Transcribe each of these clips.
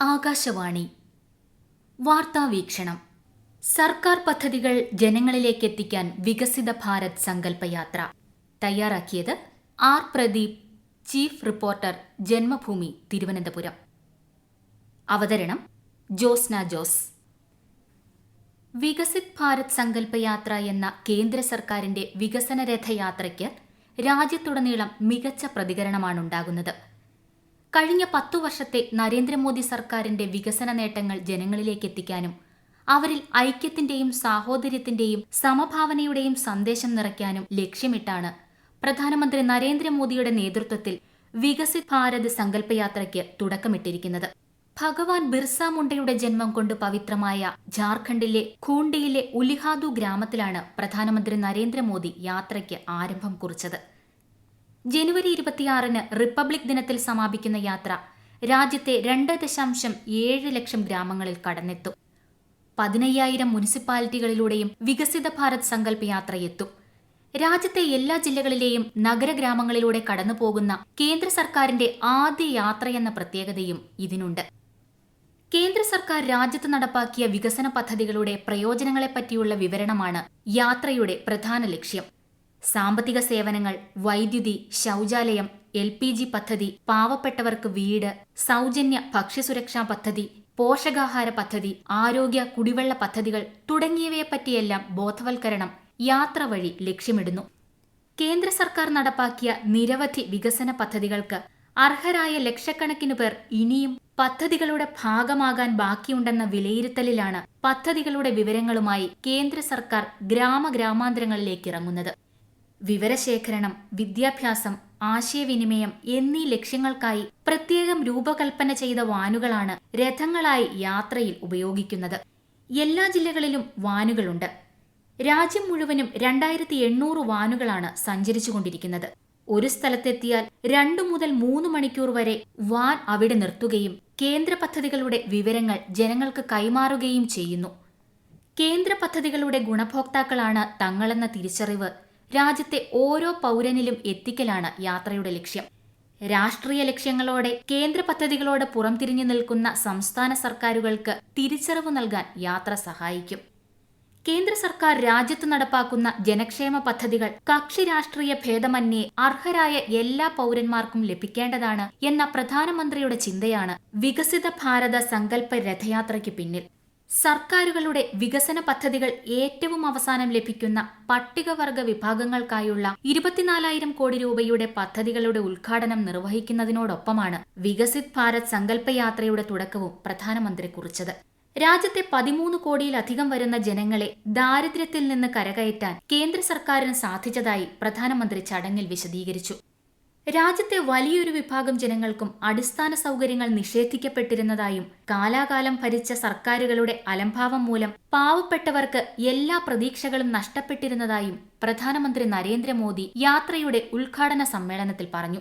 ആകാശവാണി. വാർത്താ വീക്ഷണം. സർക്കാർ പദ്ധതികൾ ജനങ്ങളിലേക്ക് എത്തിക്കാൻ വികസിത ഭാരത് സങ്കല്പയാത്ര തയ്യാറാക്കിയത് R Pradeep chief reporter Janmabhumi Thiruvananthapuram. അവതരണം ജോസ്ന ജോസ്. വികസിത് ഭാരത് സങ്കല്പയാത്ര എന്ന കേന്ദ്ര സർക്കാരിന്റെ വികസന രഥയാത്രയ്ക്ക് രാജ്യത്തുടനീളം മികച്ച പ്രതികരണമാണുണ്ടാകുന്നത്. കഴിഞ്ഞ പത്തു വർഷത്തെ നരേന്ദ്രമോദി സർക്കാരിന്റെ വികസന നേട്ടങ്ങൾ ജനങ്ങളിലേക്ക് എത്തിക്കാനും അവരിൽ ഐക്യത്തിന്റെയും സാഹോദര്യത്തിന്റെയും സമഭാവനയുടെയും സന്ദേശം നിറയ്ക്കാനും ലക്ഷ്യമിട്ടാണ് പ്രധാനമന്ത്രി നരേന്ദ്രമോദിയുടെ നേതൃത്വത്തിൽ വികസിത് ഭാരത് സങ്കല്പയാത്രയ്ക്ക് തുടക്കമിട്ടിരിക്കുന്നത്. ഭഗവാൻ ബിർസ മുണ്ടയുടെ ജന്മം കൊണ്ട് പവിത്രമായ ജാർഖണ്ഡിലെ ഖൂണ്ടിയിലെ ഉലിഹാദു ഗ്രാമത്തിലാണ് പ്രധാനമന്ത്രി നരേന്ദ്രമോദി യാത്രയ്ക്ക് ആരംഭം കുറിച്ചത്. ജനുവരി ഇരുപത്തിയാറിന് റിപ്പബ്ലിക് ദിനത്തിൽ സമാപിക്കുന്ന യാത്ര രാജ്യത്തെ രണ്ട് ദശാംശം ഏഴ് ലക്ഷം ഗ്രാമങ്ങളിൽ കടന്നെത്തും. പതിനയ്യായിരം മുനിസിപ്പാലിറ്റികളിലൂടെയും വികസിത ഭാരത് സങ്കല്പ യാത്ര എത്തും രാജ്യത്തെ എല്ലാ ജില്ലകളിലെയും നഗരഗ്രാമങ്ങളിലൂടെ കടന്നുപോകുന്ന കേന്ദ്ര സർക്കാരിന്റെ ആദ്യ യാത്രയെന്ന പ്രത്യേകതയും ഇതിനുണ്ട്. കേന്ദ്ര സർക്കാർ രാജ്യത്ത് നടപ്പാക്കിയ വികസന പദ്ധതികളുടെ പ്രയോജനങ്ങളെപ്പറ്റിയുള്ള വിവരണമാണ് യാത്രയുടെ പ്രധാന ലക്ഷ്യം. സാമ്പത്തിക സേവനങ്ങൾ വൈദ്യുതി ശൗചാലയം എൽ പി ജി പദ്ധതി പാവപ്പെട്ടവർക്ക് വീട് സൗജന്യ ഭക്ഷ്യസുരക്ഷാ പദ്ധതി പോഷകാഹാര പദ്ധതി ആരോഗ്യ കുടിവെള്ള പദ്ധതികൾ തുടങ്ങിയവയെപ്പറ്റിയെല്ലാം ബോധവൽക്കരണം യാത്ര വഴി ലക്ഷ്യമിടുന്നു. കേന്ദ്ര സർക്കാർ നടപ്പാക്കിയ നിരവധി വികസന പദ്ധതികൾക്ക് അർഹരായ ലക്ഷക്കണക്കിന് പേർ ഇനിയും പദ്ധതികളുടെ ഭാഗമാകാൻ ബാക്കിയുണ്ടെന്ന വിലയിരുത്തലിലാണ് പദ്ധതികളുടെ വിവരങ്ങളുമായി കേന്ദ്ര സർക്കാർ ഗ്രാമഗ്രാമാന്തരങ്ങളിലേക്ക് ഇറങ്ങുന്നത്. വിവരശേഖരണം വിദ്യാഭ്യാസം ആശയവിനിമയം എന്നീ ലക്ഷ്യങ്ങൾക്കായി പ്രത്യേകം രൂപകൽപ്പന ചെയ്ത വാനുകളാണ് രഥങ്ങളായി യാത്രയിൽ ഉപയോഗിക്കുന്നത്. എല്ലാ ജില്ലകളിലും വാനുകളുണ്ട്. രാജ്യം മുഴുവനും രണ്ടായിരത്തി എണ്ണൂറ് വാനുകളാണ് സഞ്ചരിച്ചുകൊണ്ടിരിക്കുന്നത്. ഒരു സ്ഥലത്തെത്തിയാൽ രണ്ടു മുതൽ മൂന്ന് മണിക്കൂർ വരെ വാൻ അവിടെ നിർത്തുകയും കേന്ദ്ര പദ്ധതികളുടെ വിവരങ്ങൾ ജനങ്ങൾക്ക് കൈമാറുകയും ചെയ്യുന്നു. കേന്ദ്ര പദ്ധതികളുടെ ഗുണഭോക്താക്കളാണ് തങ്ങളെന്ന തിരിച്ചറിവ് രാജ്യത്തെ ഓരോ പൗരനിലും എത്തിക്കലാണ് യാത്രയുടെ ലക്ഷ്യം. രാഷ്ട്രീയ ലക്ഷ്യങ്ങളോടെ കേന്ദ്ര പദ്ധതികളോട് പുറംതിരിഞ്ഞു നിൽക്കുന്ന സംസ്ഥാന സർക്കാരുകൾക്ക് തിരിച്ചറിവ് നൽകാൻ യാത്ര സഹായിക്കും. കേന്ദ്ര സർക്കാർ രാജ്യത്ത് നടപ്പാക്കുന്ന ജനക്ഷേമ പദ്ധതികൾ കക്ഷി രാഷ്ട്രീയ ഭേദമന്യേ അർഹരായ എല്ലാ പൗരന്മാർക്കും ലഭിക്കേണ്ടതാണ് എന്ന പ്രധാനമന്ത്രിയുടെ ചിന്തയാണ് വികസിത ഭാരത സങ്കല്പ രഥയാത്രയ്ക്ക് പിന്നിൽ. സർക്കാരുകളുടെ വികസന പദ്ധതികൾ ഏറ്റവും അവസാനം ലഭിക്കുന്ന പട്ടികവർഗ വിഭാഗങ്ങൾക്കായുള്ള ഇരുപത്തിനാലായിരം കോടി രൂപയുടെ പദ്ധതികളുടെ ഉദ്ഘാടനം നിർവഹിക്കുന്നതിനോടൊപ്പമാണ് വികസിത് ഭാരത് സങ്കല്പയാത്രയുടെ തുടക്കവും പ്രധാനമന്ത്രി കുറിച്ചത്. രാജ്യത്തെ പതിമൂന്ന് കോടിയിലധികം വരുന്ന ജനങ്ങളെ ദാരിദ്ര്യത്തിൽ നിന്ന് കരകയറ്റാൻ കേന്ദ്ര സർക്കാരിന് സാധിച്ചതായി പ്രധാനമന്ത്രി ചടങ്ങിൽ വിശദീകരിച്ചു. രാജ്യത്തെ വലിയൊരു വിഭാഗം ജനങ്ങൾക്കും അടിസ്ഥാന സൗകര്യങ്ങൾ നിഷേധിക്കപ്പെട്ടിരുന്നതായും കാലാകാലം ഭരിച്ച സർക്കാരുകളുടെ അലംഭാവം മൂലം പാവപ്പെട്ടവർക്ക് എല്ലാ പ്രതീക്ഷകളും നഷ്ടപ്പെട്ടിരുന്നതായും പ്രധാനമന്ത്രി നരേന്ദ്രമോദി യാത്രയുടെ ഉദ്ഘാടന സമ്മേളനത്തിൽ പറഞ്ഞു.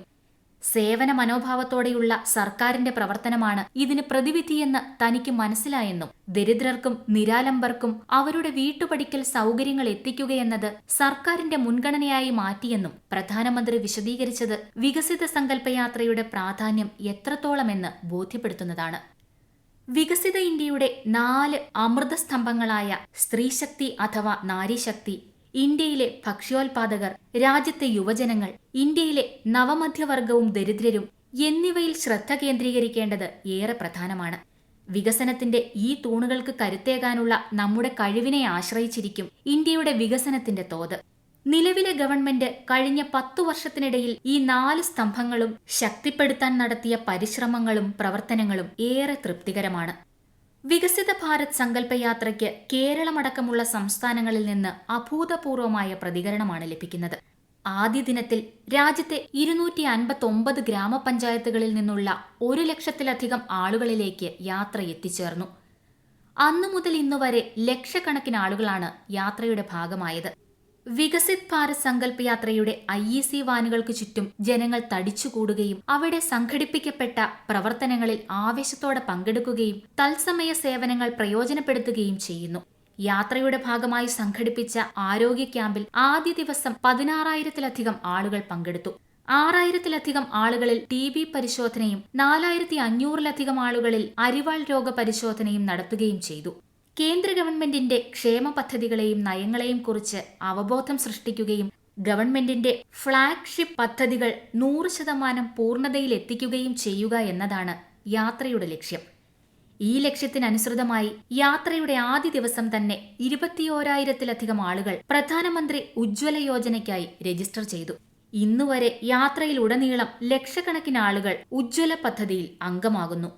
സേവന മനോഭാവത്തോടെയുള്ള സർക്കാരിന്റെ പ്രവർത്തനമാണ് ഇതിന് പ്രതിവിധിയെന്ന് തനിക്ക് മനസ്സിലായെന്നും ദരിദ്രർക്കും നിരാലംബർക്കും അവരുടെ വീട്ടുപടിക്കൽ സൗകര്യങ്ങൾ എത്തിക്കുകയെന്നത് സർക്കാരിന്റെ മുൻഗണനയായി മാറ്റിയെന്നും പ്രധാനമന്ത്രി വിശദീകരിച്ചത് വികസിത സങ്കല്പയാത്രയുടെ പ്രാധാന്യം എത്രത്തോളമെന്ന് ബോധ്യപ്പെടുത്തുന്നതാണ്. വികസിത ഇന്ത്യയുടെ നാല് അമൃതസ്തംഭങ്ങളായ സ്ത്രീശക്തി അഥവാ നാരീശക്തി ഇന്ത്യയിലെ ഭക്ഷ്യോൽപാദകർ രാജ്യത്തെ യുവജനങ്ങൾ ഇന്ത്യയിലെ നവമധ്യവർഗവും ദരിദ്രരും എന്നിവയിൽ ശ്രദ്ധ കേന്ദ്രീകരിക്കേണ്ടത് ഏറെ പ്രധാനമാണ്. വികസനത്തിന്റെ ഈ തൂണുകൾക്ക് കരുത്തേകാനുള്ള നമ്മുടെ കഴിവിനെ ആശ്രയിച്ചിരിക്കും ഇന്ത്യയുടെ വികസനത്തിന്റെ തോത്. നിലവിലെ ഗവൺമെന്റ് കഴിഞ്ഞ പത്തു വർഷത്തിനിടയിൽ ഈ നാല് സ്തംഭങ്ങളും ശക്തിപ്പെടുത്താൻ നടത്തിയ പരിശ്രമങ്ങളും പ്രവർത്തനങ്ങളും ഏറെ തൃപ്തികരമാണ്. വികസിത ഭാരത് സങ്കല്പയാത്രയ്ക്ക് കേരളമടക്കമുള്ള സംസ്ഥാനങ്ങളിൽ നിന്ന് അഭൂതപൂർവമായ പ്രതികരണമാണ് ലഭിക്കുന്നത്. ആദ്യ ദിനത്തിൽ രാജ്യത്തെ ഇരുന്നൂറ്റി അൻപത്തൊമ്പത് ഗ്രാമപഞ്ചായത്തുകളിൽ നിന്നുള്ള ഒരു ലക്ഷത്തിലധികം ആളുകളിലേക്ക് യാത്ര എത്തിച്ചേർന്നു. അന്നു മുതൽ ഇന്നുവരെ ലക്ഷക്കണക്കിന് ആളുകളാണ് യാത്രയുടെ ഭാഗമായത്. വികസിത് ഭാരത് സങ്കല്പ യാത്രയുടെ ഐ ഇ സി വാനുകൾക്ക് ചുറ്റും ജനങ്ങൾ തടിച്ചുകൂടുകയും അവിടെ സംഘടിപ്പിക്കപ്പെട്ട പ്രവർത്തനങ്ങളിൽ ആവേശത്തോടെ പങ്കെടുക്കുകയും തത്സമയ സേവനങ്ങൾ പ്രയോജനപ്പെടുത്തുകയും ചെയ്യുന്നു. യാത്രയുടെ ഭാഗമായി സംഘടിപ്പിച്ച ആരോഗ്യ ക്യാമ്പിൽ ആദ്യ ദിവസം പതിനാറായിരത്തിലധികം ആളുകൾ പങ്കെടുത്തു. ആറായിരത്തിലധികം ആളുകളിൽ ടി ബി പരിശോധനയും നാലായിരത്തി അഞ്ഞൂറിലധികം ആളുകളിൽ അരിവാൾ രോഗ പരിശോധനയും നടത്തുകയും ചെയ്തു. കേന്ദ്ര ഗവൺമെന്റിന്റെ ക്ഷേമ പദ്ധതികളെയും നയങ്ങളെയും കുറിച്ച് അവബോധം സൃഷ്ടിക്കുകയും ഗവൺമെന്റിന്റെ ഫ്ളാഗ്ഷിപ്പ് പദ്ധതികൾ നൂറ് ശതമാനം പൂർണതയിലെത്തിക്കുകയും ചെയ്യുക എന്നതാണ് യാത്രയുടെ ലക്ഷ്യം. ഈ ലക്ഷ്യത്തിനനുസൃതമായി യാത്രയുടെ ആദ്യ ദിവസം തന്നെ ഇരുപത്തിയോരായിരത്തിലധികം ആളുകൾ പ്രധാനമന്ത്രി ഉജ്ജ്വല യോജനയ്ക്കായി രജിസ്റ്റർ ചെയ്തു. ഇന്നുവരെ യാത്രയിലുടനീളം ലക്ഷക്കണക്കിന് ആളുകൾ ഉജ്ജ്വല പദ്ധതിയിൽ അംഗമാകുന്നു.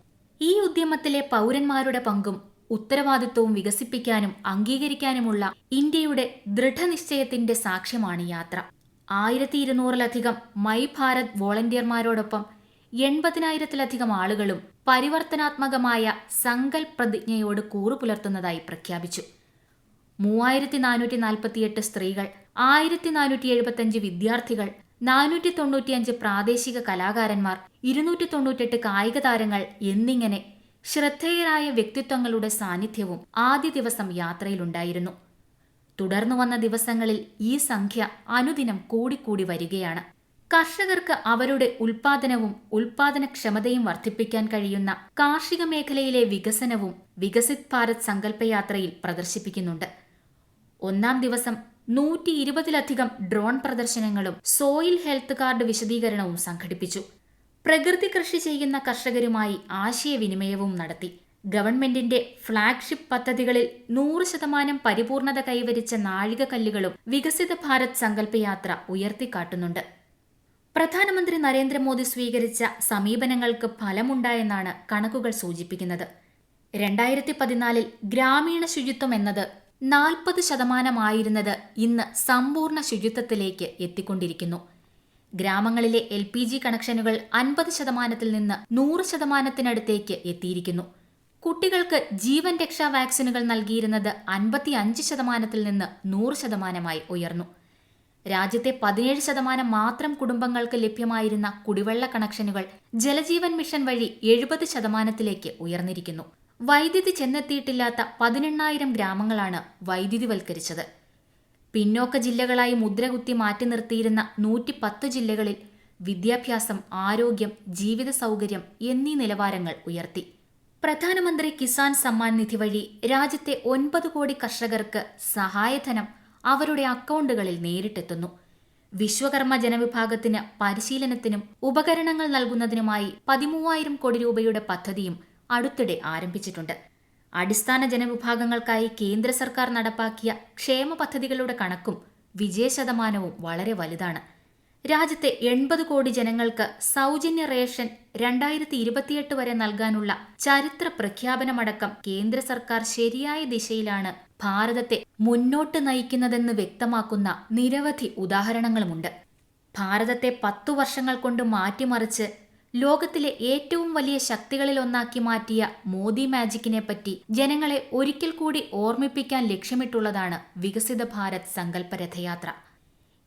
ഈ ഉദ്യമത്തിലെ പൗരന്മാരുടെ പങ്കും ഉത്തരവാദിത്വവും വികസിപ്പിക്കാനും അംഗീകരിക്കാനുമുള്ള ഇന്ത്യയുടെ ദൃഢനിശ്ചയത്തിന്റെ സാക്ഷ്യമാണ് യാത്ര. ആയിരത്തി ഇരുന്നൂറിലധികം മൈ ഭാരത് വോളണ്ടിയർമാരോടൊപ്പം എൺപതിനായിരത്തിലധികം ആളുകളും പരിവർത്തനാത്മകമായ സങ്കൽപ് പ്രതിജ്ഞയോട് കൂറുപുലർത്തുന്നതായി പ്രഖ്യാപിച്ചു. മൂവായിരത്തി നാനൂറ്റി നാൽപ്പത്തിയെട്ട് സ്ത്രീകൾ ആയിരത്തി നാനൂറ്റി എഴുപത്തിയഞ്ച് വിദ്യാർത്ഥികൾ നാനൂറ്റി തൊണ്ണൂറ്റിയഞ്ച് പ്രാദേശിക കലാകാരന്മാർ ഇരുന്നൂറ്റി തൊണ്ണൂറ്റെട്ട് കായിക താരങ്ങൾ എന്നിങ്ങനെ ശ്രദ്ധേയരായ വ്യക്തിത്വങ്ങളുടെ സാന്നിധ്യവും ആദ്യ ദിവസം യാത്രയിലുണ്ടായിരുന്നു. തുടർന്നു വന്ന ദിവസങ്ങളിൽ ഈ സംഖ്യ അനുദിനം കൂടിക്കൂടി വരികയാണ്. കർഷകർക്ക് അവരുടെ ഉൽപാദനവും ഉൽപാദനക്ഷമതയും വർദ്ധിപ്പിക്കാൻ കഴിയുന്ന കാർഷിക മേഖലയിലെ വികസനവും വികസിത് ഭാരത് സങ്കല്പയാത്രയിൽ പ്രദർശിപ്പിക്കുന്നുണ്ട്. ഒന്നാം ദിവസം നൂറ്റി ഇരുപതിലധികം ഡ്രോൺ പ്രദർശനങ്ങളും സോയിൽ ഹെൽത്ത് കാർഡ് വിശദീകരണവും സംഘടിപ്പിച്ചു. പ്രകൃതി കൃഷി ചെയ്യുന്ന കർഷകരുമായി ആശയവിനിമയവും നടത്തി. ഗവൺമെന്റിന്റെ ഫ്ളാഗ്ഷിപ്പ് പദ്ധതികളിൽ നൂറ് ശതമാനം പരിപൂർണത കൈവരിച്ച നാഴികക്കല്ലുകളും വികസിത ഭാരത് സങ്കല്പയാത്ര ഉയർത്തിക്കാട്ടുന്നുണ്ട്. പ്രധാനമന്ത്രി നരേന്ദ്രമോദി സ്വീകരിച്ച സമീപനങ്ങൾക്ക് ഫലമുണ്ടായെന്നാണ് കണക്കുകൾ സൂചിപ്പിക്കുന്നത്. രണ്ടായിരത്തി പതിനാലിൽ ഗ്രാമീണ ശുചിത്വം എന്നത് നാൽപ്പത് ശതമാനമായിരുന്നത് ഇന്ന് സമ്പൂർണ ശുചിത്വത്തിലേക്ക് എത്തിക്കൊണ്ടിരിക്കുന്നു. ഗ്രാമങ്ങളിലെ എൽ പി ജി കണക്ഷനുകൾ അൻപത് ശതമാനത്തിൽ നിന്ന് നൂറ് ശതമാനത്തിനടുത്തേക്ക് എത്തിയിരിക്കുന്നു. കുട്ടികൾക്ക് ജീവൻ രക്ഷാ വാക്സിനുകൾ നൽകിയിരുന്നത് അൻപത്തി അഞ്ച് ശതമാനത്തിൽ നിന്ന് നൂറ് ശതമാനമായി ഉയർന്നു. രാജ്യത്തെ പതിനേഴ് ശതമാനം മാത്രം കുടുംബങ്ങൾക്ക് ലഭ്യമായിരുന്ന കുടിവെള്ള കണക്ഷനുകൾ ജലജീവൻ മിഷൻ വഴി എഴുപത് ശതമാനത്തിലേക്ക് ഉയർന്നിരിക്കുന്നു. വൈദ്യുതി ചെന്നെത്തിയിട്ടില്ലാത്ത പതിനെണ്ണായിരം ഗ്രാമങ്ങളാണ് വൈദ്യുതിവൽക്കരിച്ചത്. പിന്നോക്ക ജില്ലകളായി മുദ്രകുത്തി മാറ്റി നിർത്തിയിരുന്ന നൂറ്റി പത്ത് ജില്ലകളിൽ വിദ്യാഭ്യാസം ആരോഗ്യം ജീവിത സൗകര്യം എന്നീ നിലവാരങ്ങൾ ഉയർത്തി. പ്രധാനമന്ത്രി കിസാൻ സമ്മാൻ നിധി വഴി രാജ്യത്തെ ഒൻപത് കോടി കർഷകർക്ക് സഹായധനം അവരുടെ അക്കൗണ്ടുകളിൽ നേരിട്ടെത്തുന്നു. വിശ്വകർമ്മ ജനവിഭാഗത്തിന് പരിശീലനത്തിനും ഉപകരണങ്ങൾ നൽകുന്നതിനുമായി പതിമൂവായിരം കോടി രൂപയുടെ പദ്ധതിയും അടുത്തിടെ ആരംഭിച്ചിട്ടുണ്ട്. അടിസ്ഥാന ജനവിഭാഗങ്ങൾക്കായി കേന്ദ്ര സർക്കാർ നടപ്പാക്കിയ ക്ഷേമ പദ്ധതികളുടെ കണക്കും വിജയശതമാനവും വളരെ വലുതാണ്. രാജ്യത്തെ എൺപത് കോടി ജനങ്ങൾക്ക് സൗജന്യ റേഷൻ രണ്ടായിരത്തി ഇരുപത്തിയെട്ട് വരെ നൽകാനുള്ള ചരിത്ര പ്രഖ്യാപനമടക്കം കേന്ദ്ര സർക്കാർ ശരിയായ ദിശയിലാണ് ഭാരതത്തെ മുന്നോട്ട് നയിക്കുന്നതെന്ന് വ്യക്തമാക്കുന്ന നിരവധി ഉദാഹരണങ്ങളുമുണ്ട്. ഭാരതത്തെ പത്തു വർഷങ്ങൾ കൊണ്ട് മാറ്റിമറിച്ച് ലോകത്തിലെ ഏറ്റവും വലിയ ശക്തികളിൽ ഒന്നാക്കി മാറ്റിയ മോദി മാജിക്കിനെ പറ്റി ജനങ്ങളെ ഒരിക്കൽ കൂടി ഓർമ്മിപ്പിക്കാൻ ലക്ഷ്യമിട്ടുള്ളതാണ് വികസിത ഭാരത് സങ്കല്പ രഥയാത്ര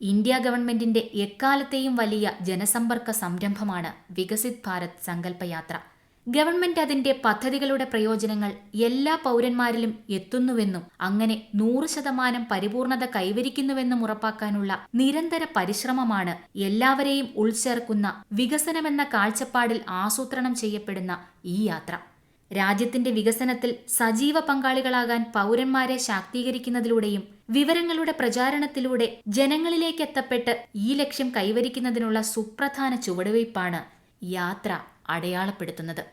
ഇന്ത്യ ഗവൺമെന്റിന്റെ എക്കാലത്തെയും വലിയ ജനസമ്പർക്ക സംരംഭമാണ് വികസിത് ഭാരത് സങ്കല്പയാത്ര ഗവൺമെന്റ് അതിന്റെ പദ്ധതികളുടെ പ്രയോജനങ്ങൾ എല്ലാ പൗരന്മാരിലും എത്തുന്നുവെന്നും അങ്ങനെ നൂറ് ശതമാനം പരിപൂർണത കൈവരിക്കുന്നുവെന്നും ഉറപ്പാക്കാനുള്ള നിരന്തര പരിശ്രമമാണ് എല്ലാവരെയും ഉൾച്ചേർക്കുന്ന വികസനമെന്ന കാഴ്ചപ്പാടിൽ ആസൂത്രണം ചെയ്യപ്പെടുന്ന ഈ യാത്ര. രാജ്യത്തിന്റെ വികസനത്തിൽ സജീവ പങ്കാളികളാകാൻ പൗരന്മാരെ ശാക്തീകരിക്കുന്നതിലൂടെയും വിവരങ്ങളുടെ പ്രചാരണത്തിലൂടെ ജനങ്ങളിലേക്ക് എത്തപ്പെട്ട് ഈ ലക്ഷ്യം കൈവരിക്കുന്നതിനുള്ള സുപ്രധാന ചുവടുവയ്പ്പാണ് യാത്ര. അടയാളപ്പെടുത്തുന്നത്.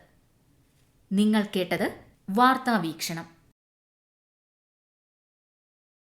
നിങ്ങൾ കേട്ടത് വാർത്താ വീക്ഷണം